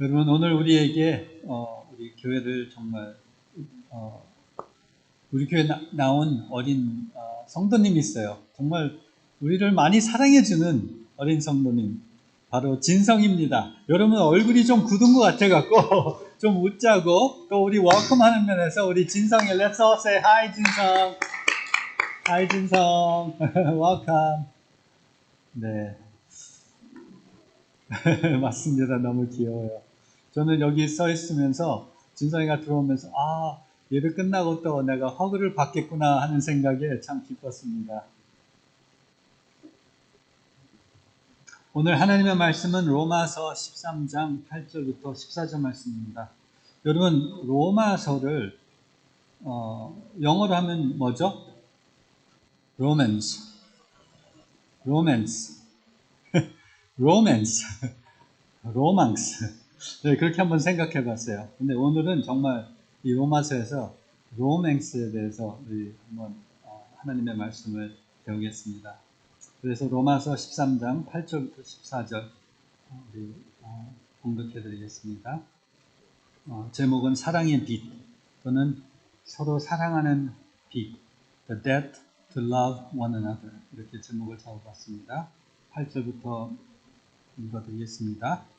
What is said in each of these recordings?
여러분 오늘 우리에게 어, 우리 교회를 정말 어, 우리 교회 나, 나온 어린 어, 성도님이 있어요. 정말 우리를 많이 사랑해주는 어린 성도님 바로 진성입니다. 여러분 얼굴이 좀 굳은 것 같아갖고 좀 웃자고 또 우리 워컴하는 면에서 우리 진성이 Let's all say hi 진성 hi 진성 welcome 네 맞습니다. 너무 귀여워요. 저는 여기 서 있으면서 진성이가 들어오면서 아 예배 끝나고 또 내가 허그를 받겠구나 하는 생각에 참 기뻤습니다. 오늘 하나님의 말씀은 로마서 13장 8절부터 14절 말씀입니다. 여러분 로마서를 어, 영어로 하면 뭐죠? 로맨스 로맨스 로맨스 로망스 네, 그렇게 한번 생각해 봤어요. 근데 오늘은 정말 이 로마서에서 로맨스에 대해서 우리 한번 어, 하나님의 말씀을 배우겠습니다. 그래서 로마서 13장 8절부터 14절 우리 어, 공독해 드리겠습니다. 어, 제목은 사랑의 빛 또는 서로 사랑하는 빛 The debt to love one another 이렇게 제목을 잡아봤습니다. 8절부터 읽어드리겠습니다.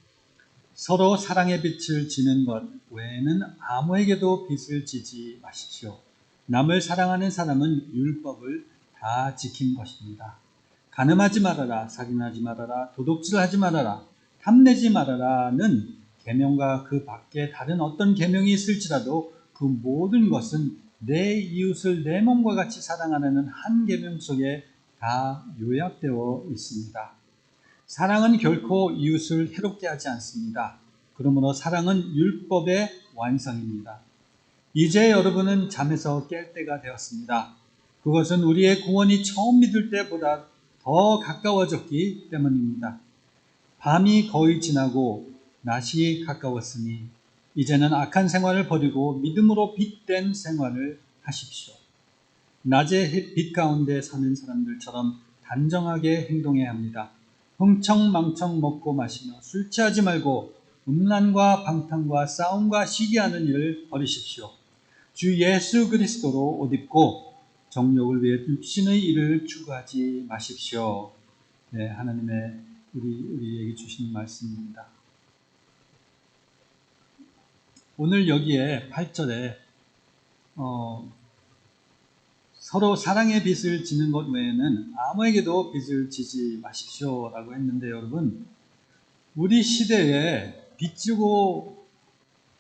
서로 사랑의 빛을 지는 것 외에는 아무에게도 빛을 지지 마십시오. 남을 사랑하는 사람은 율법을 다 지킨 것입니다. 가늠하지 말아라, 살인하지 말아라, 도둑질하지 말아라, 탐내지 말아라는 계명과 그 밖에 다른 어떤 계명이 있을지라도 그 모든 것은 내 이웃을 내 몸과 같이 사랑하는 한 계명 속에 다 요약되어 있습니다. 사랑은 결코 이웃을 해롭게 하지 않습니다. 그러므로 사랑은 율법의 완성입니다. 이제 여러분은 잠에서 깰 때가 되었습니다. 그것은 우리의 구원이 처음 믿을 때보다 더 가까워졌기 때문입니다. 밤이 거의 지나고 낮이 가까웠으니 이제는 악한 생활을 버리고 믿음으로 빛된 생활을 하십시오. 낮의 빛 가운데 사는 사람들처럼 단정하게 행동해야 합니다. 흥청망청 먹고 마시며 술 취하지 말고 음란과 방탕과 싸움과 시기하는 일을 버리십시오. 주 예수 그리스도로 옷 입고 정욕을 위해 육신의 일을 추구하지 마십시오. 네, 하나님의 우리 우리에게 주신 말씀입니다. 오늘 여기에 8절에 어, 서로 사랑의 빚을 지는 것 외에는 아무에게도 빚을 지지 마십시오 라고 했는데 여러분 우리 시대에 빚지고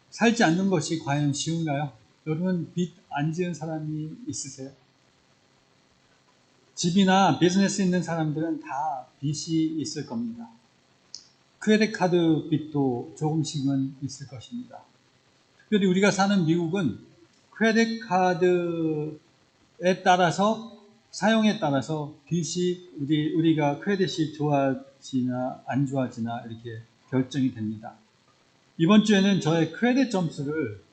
살지 않는 것이 과연 쉬운가요? 여러분 빚 안 지은 사람이 있으세요? 집이나 비즈니스 있는 사람들은 다 빚이 있을 겁니다. 크레딧 카드 빚도 조금씩은 있을 것입니다. 특별히 우리가 사는 미국은 크레딧 카드 에 따라서 사용에 따라서 빚이 우리 우리가 크레딧이 좋아지나 안 좋아지나 이렇게 결정이 됩니다. 이번 주에는 저의 크레딧 점수를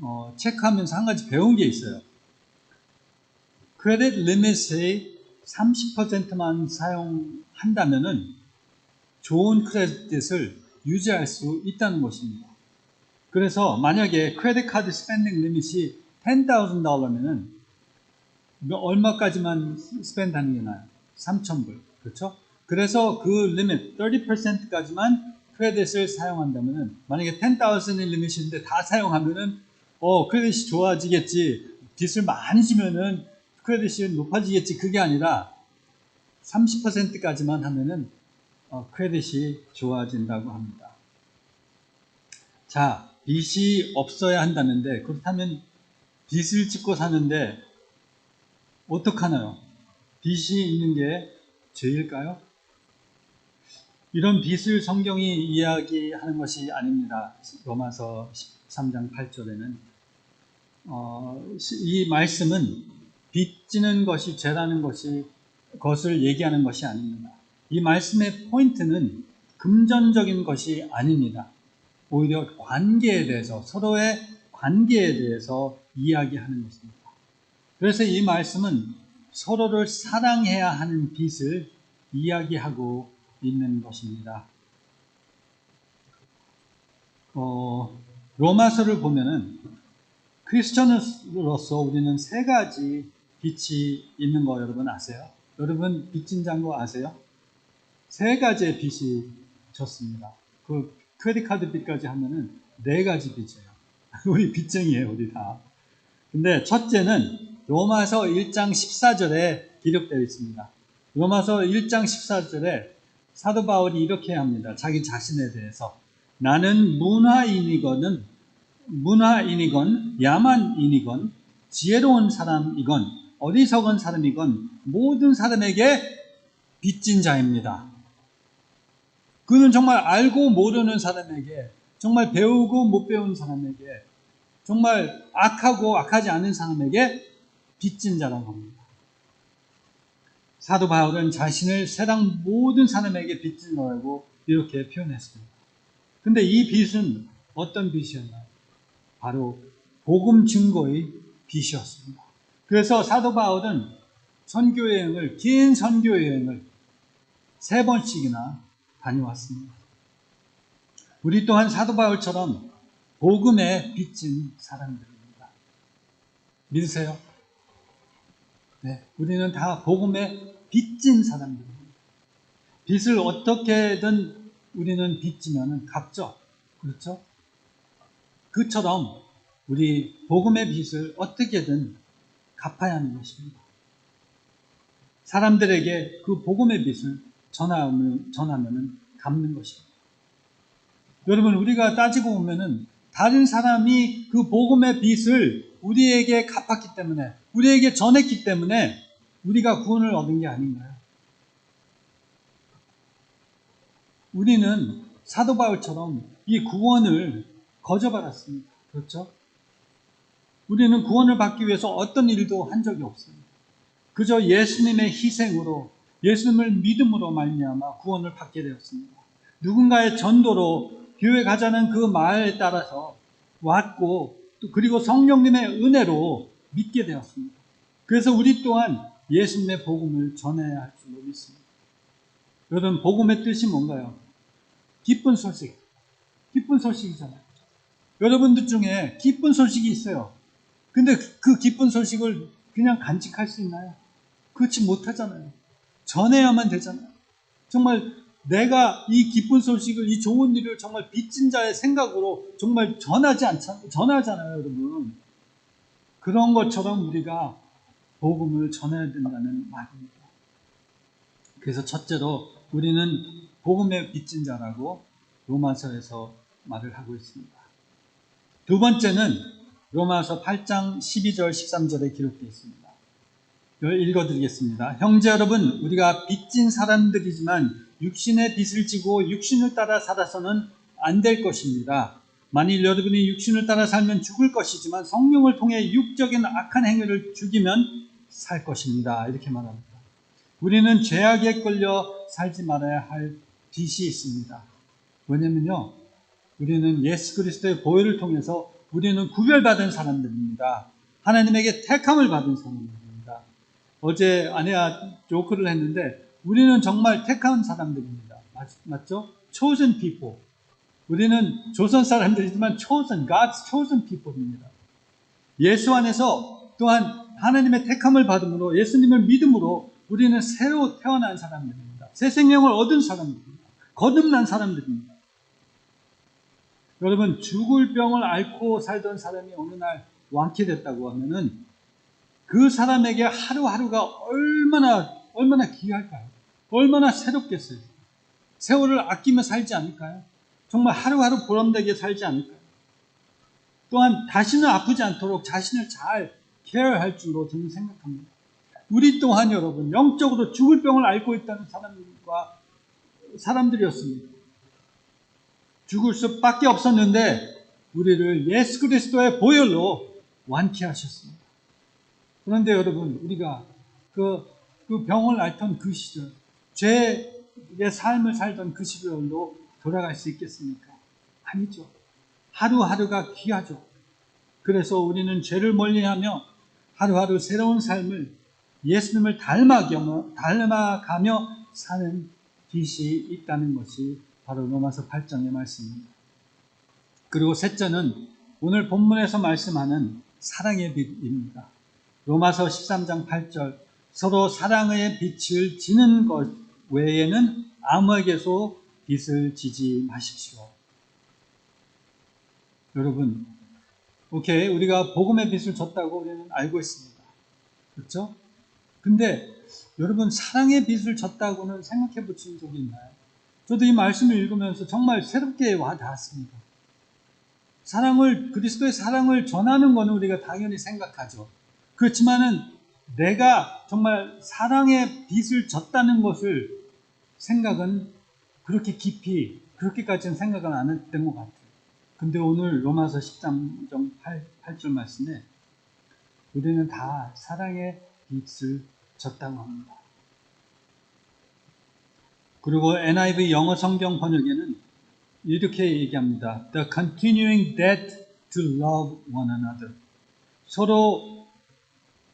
어, 체크하면서 한 가지 배운 게 있어요. 크레딧 리밋의 30%만 사용한다면은 좋은 크레딧을 유지할 수 있다는 것입니다. 그래서 만약에 크레딧 카드 스펜딩 리밋이 $10,000면은 얼마까지만 스펜드하는 게 나아요? 3,000불. 그렇죠? 그래서 그 리밋 30%까지만 크레딧을 사용한다면은 만약에 10,000의 리밋인데 다 사용하면은 어 크레딧이 좋아지겠지. 빚을 많이 지면은 크레딧이 높아지겠지. 그게 아니라 30%까지만 하면은 어, 크레딧이 좋아진다고 합니다. 자, 빚이 없어야 한다는데 그렇다면 빚을 짓고 사는데 어떡하나요? 빚이 있는 게 죄일까요? 이런 빚을 성경이 이야기하는 것이 아닙니다. 로마서 13장 8절에는 어, 이 말씀은 빚지는 것이 죄라는 것이 것을 얘기하는 것이 아닙니다. 이 말씀의 포인트는 금전적인 것이 아닙니다. 오히려 관계에 대해서 서로의 관계에 대해서 이야기하는 것입니다. 그래서 이 말씀은 서로를 사랑해야 하는 빛을 이야기하고 있는 것입니다. 어, 로마서를 보면은 크리스천으로서 우리는 세 가지 빛이 있는 거 여러분 아세요? 여러분 빚진 장고 아세요? 세 가지의 빚이 졌습니다. 그 크레딧 카드 빚까지 하면은 네 가지 빚이에요. 우리 빚쟁이에요, 우리 다. 근데 첫째는 로마서 1장 14절에 기록되어 있습니다. 로마서 1장 14절에 사도 바울이 이렇게 합니다. 자기 자신에 대해서. 나는 문화인이거든, 문화인이건, 야만인이건, 지혜로운 사람이건, 어리석은 사람이건, 모든 사람에게 빚진 자입니다. 그는 정말 알고 모르는 사람에게, 정말 배우고 못 배운 사람에게, 정말 악하고 악하지 않은 사람에게 빚진 자라고 합니다. 사도 바울은 자신을 세상 모든 사람에게 빚진 자라고 이렇게 표현했습니다. 근데 이 빚은 어떤 빚이었나요? 바로 복음 증거의 빚이었습니다. 그래서 사도 바울은 선교 여행을 긴 선교 여행을 세 번씩이나 다녀왔습니다. 우리 또한 사도 바울처럼 복음에 빚진 사람들입니다. 믿으세요? 네, 우리는 다 복음에 빚진 사람들입니다. 빚을 어떻게든 우리는 빚지면 갚죠. 그렇죠? 그처럼 우리 복음의 빚을 어떻게든 갚아야 하는 것입니다. 사람들에게 그 복음의 빚을 전하면, 전하면 갚는 것입니다. 여러분, 우리가 따지고 보면은 다른 사람이 그 복음의 빚을 우리에게 갚았기 때문에, 우리에게 전했기 때문에 우리가 구원을 얻은 게 아닌가요? 우리는 사도 바울처럼 이 구원을 거저받았습니다. 그렇죠? 우리는 구원을 받기 위해서 어떤 일도 한 적이 없습니다. 그저 예수님의 희생으로 예수님을 믿음으로 말미암아 구원을 받게 되었습니다. 누군가의 전도로 교회 가자는 그 말에 따라서 왔고 또 그리고 성령님의 은혜로 믿게 되었습니다. 그래서 우리 또한 예수님의 복음을 전해야 할 줄로 믿습니다. 여러분 복음의 뜻이 뭔가요? 기쁜 소식. 기쁜 소식이잖아요. 여러분들 중에 기쁜 소식이 있어요. 근데 그 기쁜 소식을 그냥 간직할 수 있나요? 그렇지 못하잖아요. 전해야만 되잖아요. 정말 내가 이 기쁜 소식을, 이 좋은 일을 정말 빚진 자의 생각으로 정말 전하지 않잖아요. 전하잖아요, 여러분. 그런 것처럼 우리가 복음을 전해야 된다는 말입니다. 그래서 첫째로 우리는 복음의 빚진 자라고 로마서에서 말을 하고 있습니다. 두 번째는 로마서 8장 12절 13절에 기록되어 있습니다. 읽어드리겠습니다. 형제 여러분, 우리가 빚진 사람들이지만 육신의 빚을 지고 육신을 따라 살아서는 안 될 것입니다. 만일 여러분이 육신을 따라 살면 죽을 것이지만 성령을 통해 육적인 악한 행위를 죽이면 살 것입니다. 이렇게 말합니다. 우리는 죄악에 끌려 살지 말아야 할 빚이 있습니다. 왜냐면요, 우리는 예수 그리스도의 보혈을 통해서 우리는 구별받은 사람들입니다. 하나님에게 택함을 받은 사람들입니다. 어제 아내와 조크를 했는데 우리는 정말 택한 사람들입니다. 맞, 죠 chosen people. 우리는 조선 사람들이지만 chosen, God's chosen people입니다. 예수 안에서 또한 하나님의 택함을 받음으로 예수님을 믿음으로 우리는 새로 태어난 사람들입니다. 새 생명을 얻은 사람들입니다. 거듭난 사람들입니다. 여러분 죽을 병을 앓고 살던 사람이 어느 날 완쾌됐다고 하면은 그 사람에게 하루하루가 얼마나 얼마나 귀할까요? 얼마나 새롭겠어요? 세월을 아끼며 살지 않을까요? 정말 하루하루 보람되게 살지 않을까요? 또한 다시는 아프지 않도록 자신을 잘 케어할 줄로 저는 생각합니다. 우리 또한 여러분 영적으로 죽을 병을 앓고 있다는 사람과 사람들이었습니다. 죽을 수밖에 없었는데 우리를 예수 그리스도의 보혈로 완쾌 하셨습니다. 그런데 여러분 우리가 그, 그 병을 앓던 그 시절 죄의 삶을 살던 그 시절로 돌아갈 수 있겠습니까? 아니죠. 하루하루가 귀하죠. 그래서 우리는 죄를 멀리하며 하루하루 새로운 삶을 예수님을 닮아가며, 사는 빛이 있다는 것이 바로 로마서 8장의 말씀입니다. 그리고 셋째는 오늘 본문에서 말씀하는 사랑의 빛입니다. 로마서 13장 8절 서로 사랑의 빛을 지는 것 외에는 아무에게도 빛을 지지 마십시오. 여러분, 오케이 우리가 복음의 빛을 줬다고 우리는 알고 있습니다. 그렇죠? 근데 여러분 사랑의 빛을 줬다고는 생각해 보신 적이 있나요? 저도 이 말씀을 읽으면서 정말 새롭게 와 닿았습니다. 사랑을 그리스도의 사랑을 전하는 것은 우리가 당연히 생각하죠. 그렇지만은 내가 정말 사랑의 빛을 졌다는 것을 생각은 그렇게 깊이 그렇게까지는 생각은 안 했던 것 같아요. 근데 오늘 로마서 13장 8, 8절 말씀에 우리는 다 사랑의 빛을 졌다고 합니다. 그리고 NIV 영어 성경 번역에는 이렇게 얘기합니다. The continuing debt to love one another. 서로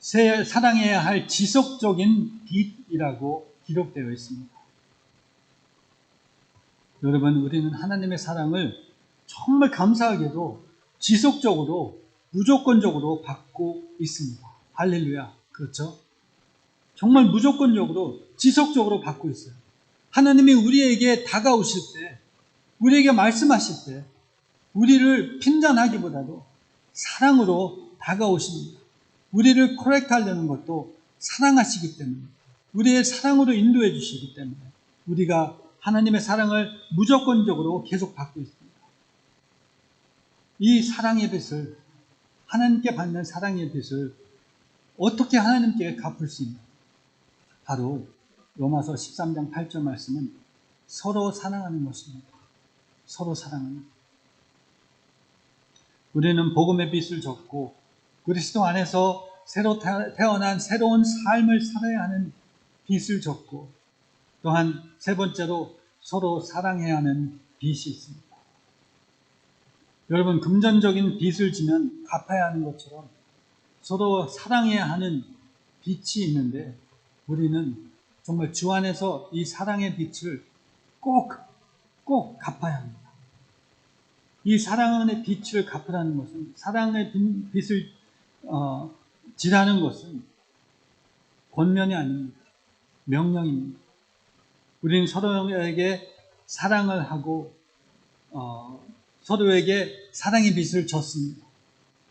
사랑해야 할 지속적인 빛이라고 기록되어 있습니다. 여러분, 우리는 하나님의 사랑을 정말 감사하게도 지속적으로, 무조건적으로 받고 있습니다. 할렐루야. 그렇죠? 정말 무조건적으로, 지속적으로 받고 있어요. 하나님이 우리에게 다가오실 때, 우리에게 말씀하실 때, 우리를 핀잔하기보다도 사랑으로 다가오십니다. 우리를 코렉트 하려는 것도 사랑하시기 때문에, 우리의 사랑으로 인도해 주시기 때문에, 우리가 하나님의 사랑을 무조건적으로 계속 받고 있습니다. 이 사랑의 빛을, 하나님께 받는 사랑의 빛을 어떻게 하나님께 갚을 수 있나? 바로 로마서 13장 8절 말씀은 서로 사랑하는 것입니다. 서로 사랑하는 것. 우리는 복음의 빛을 줬고 그리스도 안에서 새로 태어난 새로운 삶을 살아야 하는 빛을 줬고 또한 세 번째로 서로 사랑해야 하는 빛이 있습니다. 여러분 금전적인 빚을 지면 갚아야 하는 것처럼 서로 사랑해야 하는 빛이 있는데 우리는 정말 주 안에서 이 사랑의 빛을 꼭, 꼭 갚아야 합니다. 이 사랑의 빛을 갚으라는 것은, 사랑의 빛을, 어, 지라는 것은 권면이 아닙니다. 명령입니다. 우리는 서로에게 사랑을 하고, 어, 서로에게 사랑의 빛을 줬습니다.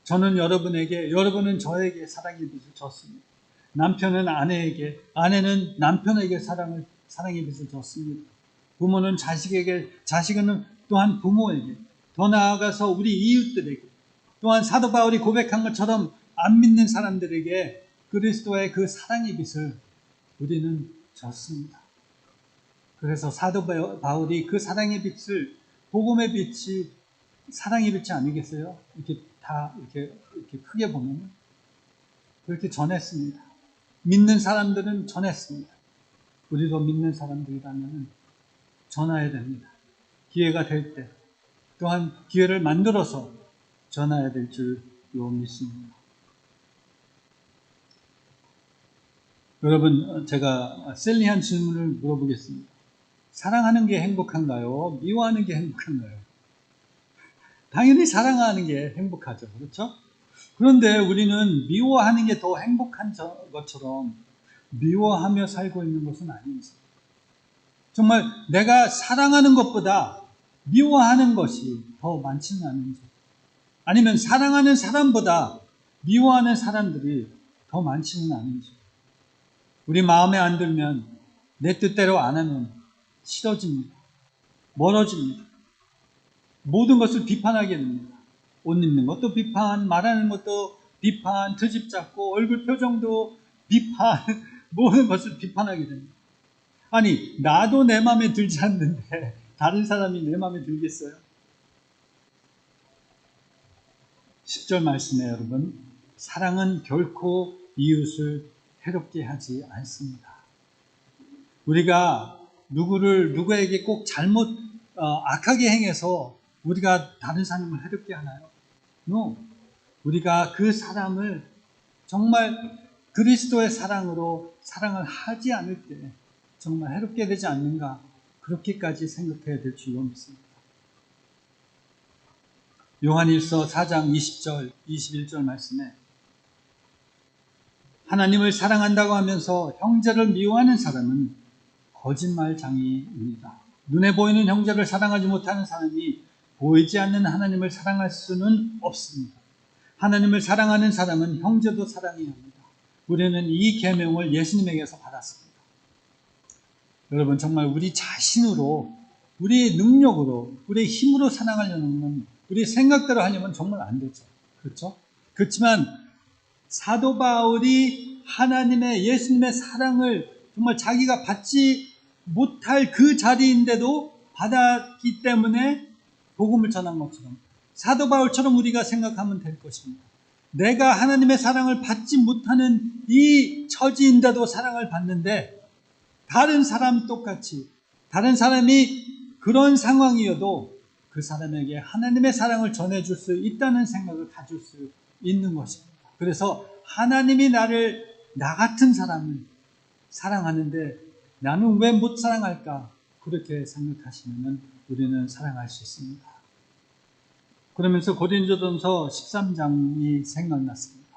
저는 여러분에게, 여러분은 저에게 사랑의 빛을 줬습니다. 남편은 아내에게, 아내는 남편에게 사랑을, 사랑의 빛을 줬습니다. 부모는 자식에게, 자식은 또한 부모에게, 더 나아가서 우리 이웃들에게, 또한 사도 바울이 고백한 것처럼 안 믿는 사람들에게 그리스도의 그 사랑의 빛을 우리는 줬습니다. 그래서 사도 바울이 그 사랑의 빛을 복음의 빛이 사랑의 빛이 아니겠어요? 이렇게 다 이렇게 이렇게 크게 보면 그렇게 전했습니다. 믿는 사람들은 전했습니다. 우리도 믿는 사람들이라면 전해야 됩니다. 기회가 될 때, 또한 기회를 만들어서 전해야 될 줄로 믿습니다. 여러분, 제가 셀리한 질문을 물어보겠습니다. 사랑하는 게 행복한가요? 미워하는 게 행복한가요? 당연히 사랑하는 게 행복하죠. 그렇죠? 그런데 우리는 미워하는 게 더 행복한 것처럼 미워하며 살고 있는 것은 아닌지. 정말 내가 사랑하는 것보다 미워하는 것이 더 많지는 않은지. 아니면 사랑하는 사람보다 미워하는 사람들이 더 많지는 않은지. 우리 마음에 안 들면 내 뜻대로 안 하면 싫어집니다. 멀어집니다. 모든 것을 비판하게 됩니다. 옷 입는 것도 비판, 말하는 것도 비판, 트집 잡고 얼굴 표정도 비판, 모든 것을 비판하게 됩니다. 아니, 나도 내 마음에 들지 않는데 다른 사람이 내 마음에 들겠어요? 10절 말씀에 여러분, 사랑은 결코 이웃을 해롭게 하지 않습니다. 우리가 누구를, 누구에게 꼭 잘못, 어, 악하게 행해서 우리가 다른 사람을 해롭게 하나요? No. 우리가 그 사람을 정말 그리스도의 사랑으로 사랑을 하지 않을 때 정말 해롭게 되지 않는가 그렇게까지 생각해야 될 줄로 믿습니다. 요한일서 4장 20절, 21절 말씀에 하나님을 사랑한다고 하면서 형제를 미워하는 사람은 거짓말장이입니다. 눈에 보이는 형제를 사랑하지 못하는 사람이 보이지 않는 하나님을 사랑할 수는 없습니다. 하나님을 사랑하는 사람은 형제도 사랑해야 합니다. 우리는 이 계명을 예수님에게서 받았습니다. 여러분 정말 우리 자신으로 우리의 능력으로 우리의 힘으로 사랑하려면 우리 생각대로 하려면 정말 안 되죠. 그렇죠? 그렇지만 사도 바울이 하나님의 예수님의 사랑을 정말 자기가 받지 못할 그 자리인데도 받았기 때문에 복음을 전한 것처럼 사도 바울처럼 우리가 생각하면 될 것입니다. 내가 하나님의 사랑을 받지 못하는 이 처지인데도 사랑을 받는데 다른 사람 똑같이 다른 사람이 그런 상황이어도 그 사람에게 하나님의 사랑을 전해줄 수 있다는 생각을 가질 수 있는 것입니다. 그래서 하나님이 나를 나 같은 사람을 사랑하는데 나는 왜 못 사랑할까? 그렇게 생각하시면 우리는 사랑할 수 있습니다. 그러면서 고린도전서 13장이 생각났습니다.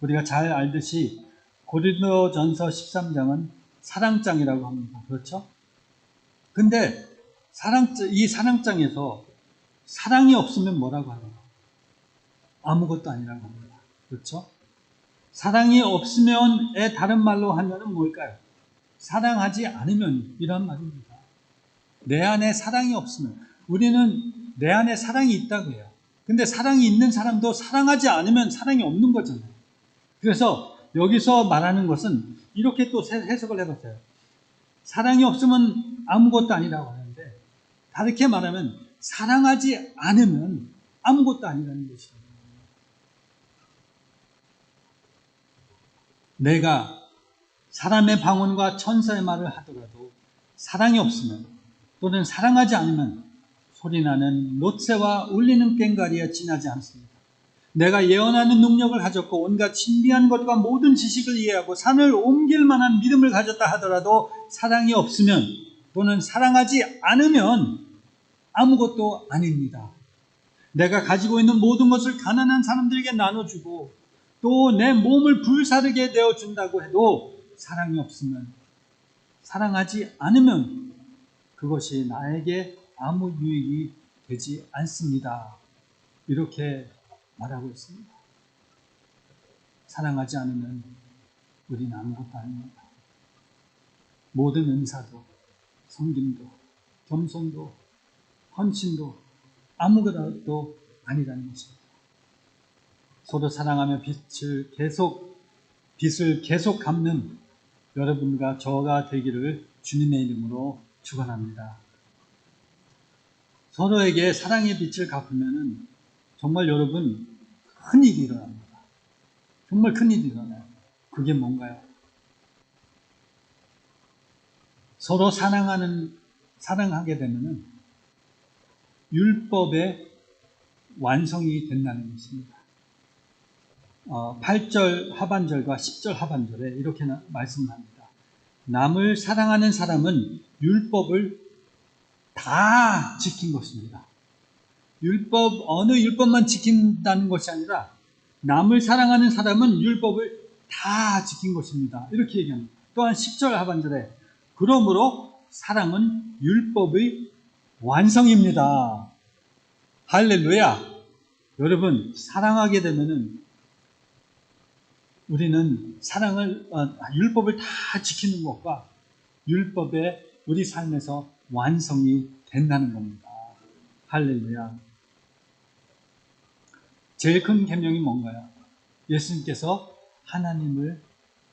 우리가 잘 알듯이 고린도전서 13장은 사랑장이라고 합니다. 그렇죠? 근데 사랑 이 사랑장에서 사랑이 없으면 뭐라고 하나요? 아무것도 아니라고 합니다. 그렇죠? 사랑이 없으면의 다른 말로 하면은 뭘까요? 사랑하지 않으면 이런 말입니다. 내 안에 사랑이 없으면 우리는 내 안에 사랑이 있다고 해요. 근데 사랑이 있는 사람도 사랑하지 않으면 사랑이 없는 거잖아요. 그래서 여기서 말하는 것은 이렇게 또 해석을 해봤어요. 사랑이 없으면 아무것도 아니라고 하는데 다르게 말하면 사랑하지 않으면 아무것도 아니라는 것입니다. 내가 사람의 방언과 천사의 말을 하더라도 사랑이 없으면 또는 사랑하지 않으면 소리나는 롯새와 울리는 꽹가리에 지나지 않습니다. 내가 예언하는 능력을 가졌고 온갖 신비한 것과 모든 지식을 이해하고 산을 옮길 만한 믿음을 가졌다 하더라도 사랑이 없으면 또는 사랑하지 않으면 아무것도 아닙니다. 내가 가지고 있는 모든 것을 가난한 사람들에게 나눠주고 또 내 몸을 불사르게 되어 준다고 해도 사랑이 없으면 사랑하지 않으면 그것이 나에게 아무 유익이 되지 않습니다. 이렇게 말하고 있습니다. 사랑하지 않으면 우리는 아무것도 아닙니다. 모든 은사도, 성김도, 겸손도, 헌신도 아무것도 아니라는 것입니다. 서로 사랑하며 빛을 계속, 빛을 계속 갚는 여러분과 저가 되기를 주님의 이름으로 축원합니다. 서로에게 사랑의 빛을 갚으면 정말 여러분 큰 일이 일어납니다. 정말 큰 일이 일어나요. 그게 뭔가요? 서로 사랑하는 사랑하게 되면은 율법의 완성이 된다는 것입니다. 어, 8절 하반절과 10절 하반절에 이렇게 말씀합니다. 남을 사랑하는 사람은 율법을 다 지킨 것입니다. 율법, 어느 율법만 지킨다는 것이 아니라 남을 사랑하는 사람은 율법을 다 지킨 것입니다. 이렇게 얘기합니다. 또한 10절 하반절에 그러므로 사랑은 율법의 완성입니다. 할렐루야! 여러분, 사랑하게 되면은 우리는 사랑을, 어, 율법을 다 지키는 것과 율법의 우리 삶에서 완성이 된다는 겁니다. 할렐루야. 제일 큰 계명이 뭔가요? 예수님께서 하나님을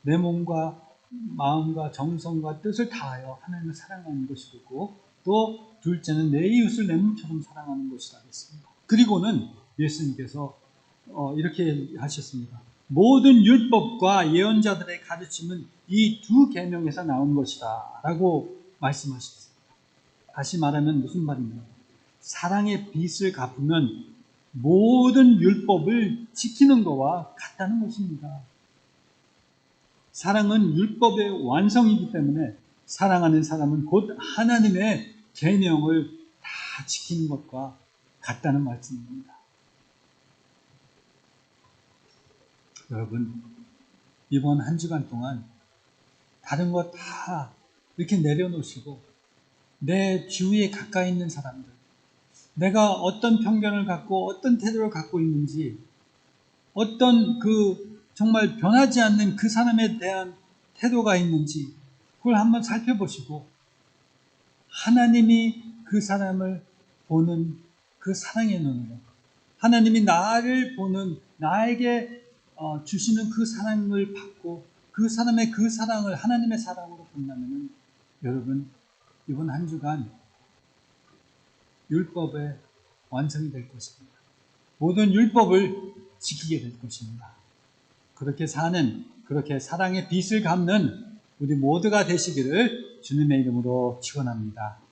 내 몸과 마음과 정성과 뜻을 다하여 하나님을 사랑하는 것이고 또 둘째는 내 이웃을 내 몸처럼 사랑하는 것이라 했습니다. 그리고는 예수님께서 어, 이렇게 하셨습니다. 모든 율법과 예언자들의 가르침은 이 두 계명에서 나온 것이다 라고 말씀하셨습니다. 다시 말하면 무슨 말입니까? 사랑의 빚을 갚으면 모든 율법을 지키는 것과 같다는 것입니다. 사랑은 율법의 완성이기 때문에 사랑하는 사람은 곧 하나님의 계명을 다 지키는 것과 같다는 말씀입니다. 여러분, 이번 한 주간 동안 다른 거다 이렇게 내려놓으시고 내 주위에 가까이 있는 사람들, 내가 어떤 편견을 갖고 어떤 태도를 갖고 있는지, 어떤 그 정말 변하지 않는 그 사람에 대한 태도가 있는지, 그걸 한번 살펴보시고, 하나님이 그 사람을 보는 그 사랑의 눈으로, 하나님이 나를 보는, 나에게 어, 주시는 그 사랑을 받고, 그 사람의 그 사랑을 하나님의 사랑으로 본다면, 여러분, 이번 한 주간 율법의 완성이 될 것입니다. 모든 율법을 지키게 될 것입니다. 그렇게 사는, 그렇게 사랑의 빛을 갚는 우리 모두가 되시기를 주님의 이름으로 축원합니다.